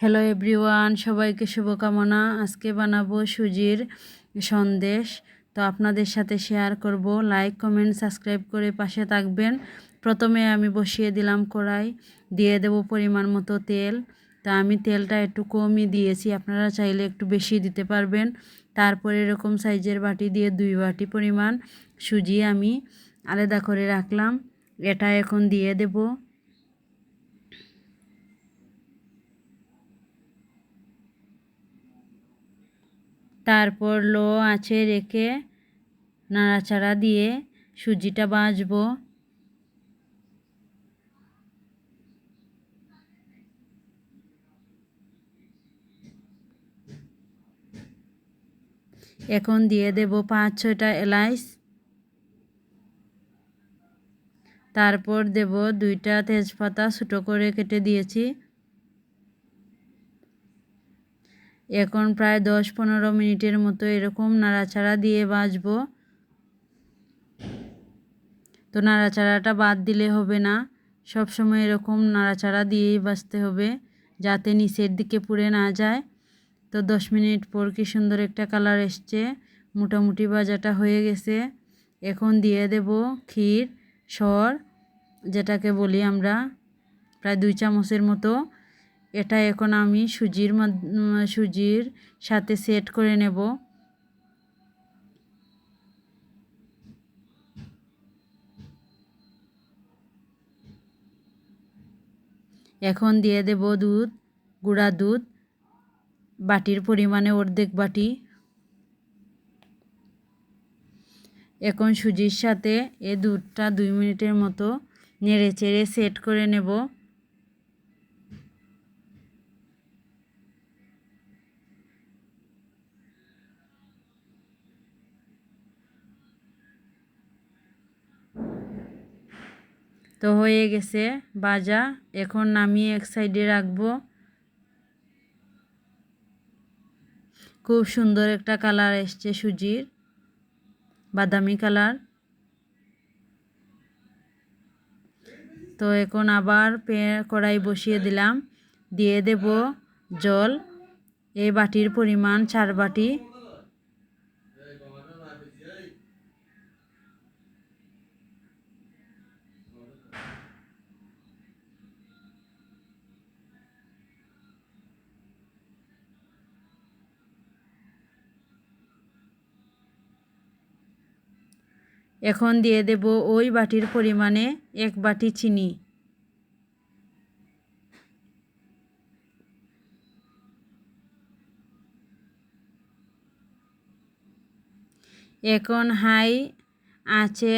Hello everyone সবাইকে শুভকামনা। আজকে বানাবো সুজির সন্দেশ। তো আপনাদের সাথে শেয়ার করব। লাইক কমেন্ট সাবস্ক্রাইব করে পাশে থাকবেন। প্রথমে আমি বসিয়ে দিলাম কড়াই। দিয়ে দেব পরিমাণ মতো তেল। তা আমি তেলটা একটু কমই দিয়েছি। আপনারা চাইলে একটু বেশি দিতে পারবেন। তারপরে এরকম সাইজের বাটি দিয়ে দুই বাটি পরিমাণ সুজি আমি আলাদা করে রাখলাম। এটা এখন দিয়ে দেব। তারপর লো আছে রেখে নাড়াচাড়া দিয়ে সুজিটা বাজবো এখন দিয়ে দেব পাঁচ ছয়টা এলাইচ। তারপর দেব দুইটা তেজপাতা ছোটো করে কেটে দিয়েছি। এখন প্রায় দশ পনেরো মিনিটের মতো এরকম নাড়াচাড়া দিয়ে বাজবো। তো নাড়াচাড়াটা বাদ দিলে হবে না। সব সময় এরকম নাড়াচাড়া দিয়েই বাজতে হবে, যাতে নিচের দিকে পুড়ে না যায়। তো দশ মিনিট পর কি সুন্দর একটা কালার এসছে। মোটামুটি বাজাটা হয়ে গেছে। এখন দিয়ে দেব ক্ষীর, সর, যেটাকে বলি আমরা, প্রায় দুই চামচের মতো। এটা এখন আমি সুজির সুজির সাথে সেট করে নেব। এখন দিয়ে দেব দুধ, গুঁড়া দুধ, বাটির পরিমাণে অর্ধেক বাটি। এখন সুজির সাথে এ দুধটা দুই মিনিটের মতো নেড়ে চেড়ে সেট করে নেব। তো হয়ে গেছে বাজা। এখন নামিয়ে এক সাইডে রাখব। খুব সুন্দর একটা কালার এসছে সুজির, বাদামি কালার। তো এখন আবার পে কড়াই বসিয়ে দিলাম। দিয়ে দেব জল। এই বাটির পরিমাণ চার বাটি। এখন দিয়ে দেব ওই বাটির পরিমাণে এক বাটি চিনি। এখন হাই আঁচে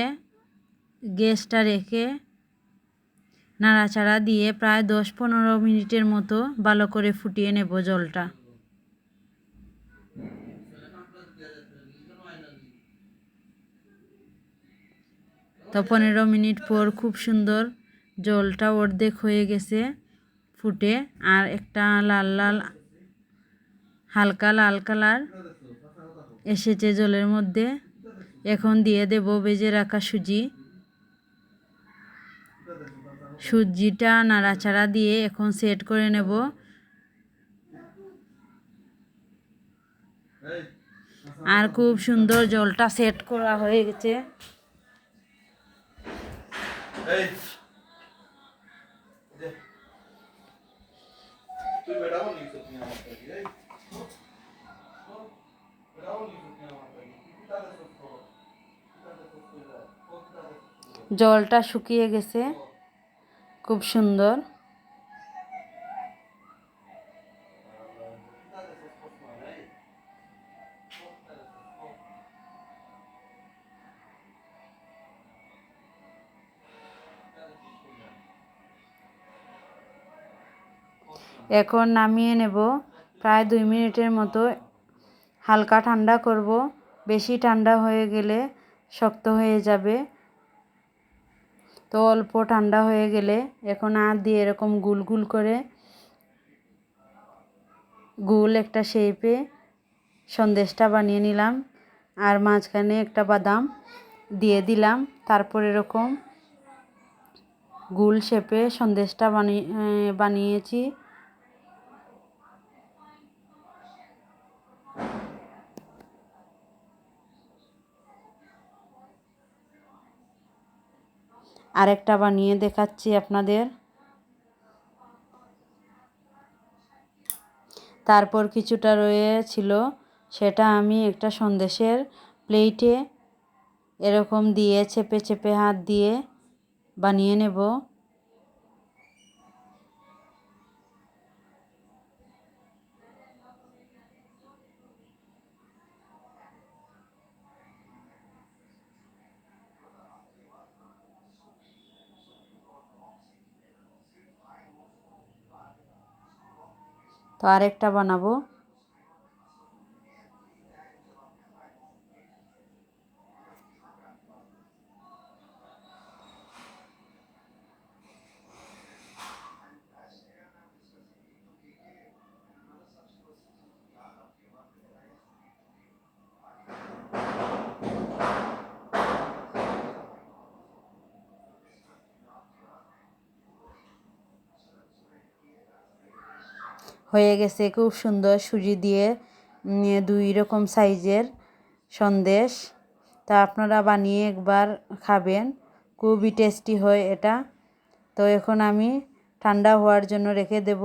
গ্যাসটা রেখে নাড়াচাড়া দিয়ে প্রায় দশ পনেরো মিনিটের মতো ভালো করে ফুটিয়ে নেব জলটা। তো পনেরো মিনিট পর খুব সুন্দর জলটা অর্ধেক হয়ে গেছে ফুটে, আর একটা লাল লাল, হালকা লাল কালার এসেছে জলের মধ্যে। এখন দিয়ে দেব বেজে রাখা সুজি। সুজিটা নাড়াচাড়া দিয়ে এখন সেট করে নেব। আর খুব সুন্দর জলটা সেট করা হয়ে গেছে। এই তুই তুমি আমার কাছে এই জলটা শুকিয়ে গেছে। খুব সুন্দর। এখন নামিয়ে নেব। প্রায় দুই মিনিটের মতো হালকা ঠান্ডা করব। বেশি ঠান্ডা হয়ে গেলে শক্ত হয়ে যাবে। তো অল্প ঠান্ডা হয়ে গেলে এখন আর দিয়ে এরকম গুল গুল করে গুল একটা শেপে সন্দেশটা বানিয়ে নিলাম। আর মাঝখানে একটা বাদাম দিয়ে দিলাম। তারপর এরকম গুল শেপে সন্দেশটা বানিয়ে বানিয়েছি। আরেকটা বানিয়ে দেখাচ্ছি আপনাদের। তারপর কিছুটা রয়েছিল, সেটা আমি একটা সন্দেশের প্লেটে এরকম দিয়ে চেপে চেপে হাত দিয়ে বানিয়ে নেব। তো আরেকটা বানাবো। হয়ে গেছে, খুব সুন্দর সুজি দিয়ে দুই রকম সাইজের সন্দেশ। তা আপনারা বানিয়ে একবার খাবেন, খুবই টেস্টি হয় এটা। তো এখন আমি ঠান্ডা হওয়ার জন্য রেখে দেব।